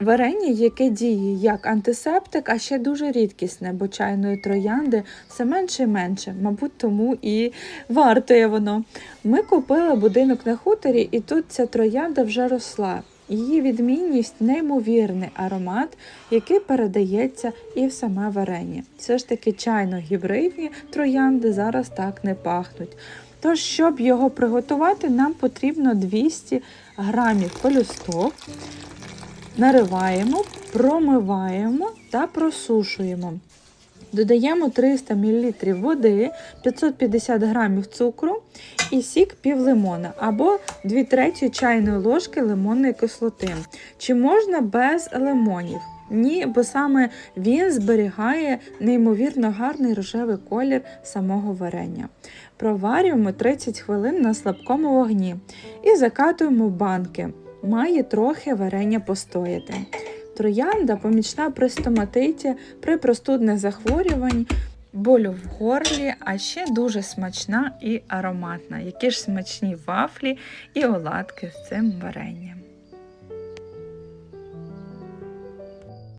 Варення, яке діє як антисептик, а ще дуже рідкісне, бо чайної троянди все менше і менше, мабуть, тому і вартує воно. Ми купили будинок на хуторі, і тут ця троянда вже росла. Її відмінність неймовірний аромат, який передається і в саме варення. Все ж таки чайно-гібридні троянди зараз так не пахнуть. Тож, щоб його приготувати, нам потрібно 200 грамів пелюсток. Нариваємо, промиваємо та просушуємо. Додаємо 300 мл води, 550 г цукру і сік пів лимона або 2 треті чайної ложки лимонної кислоти. Чи можна без лимонів? Ні, бо саме він зберігає неймовірно гарний рожевий колір самого варення. Проварюємо 30 хвилин на слабкому вогні і закатуємо банки. Має трохи варення постояти. Троянда помічна при стоматиті, при простудних захворюванні, болю в горлі, а ще дуже смачна і ароматна. Які ж смачні вафлі і оладки з цим варенням.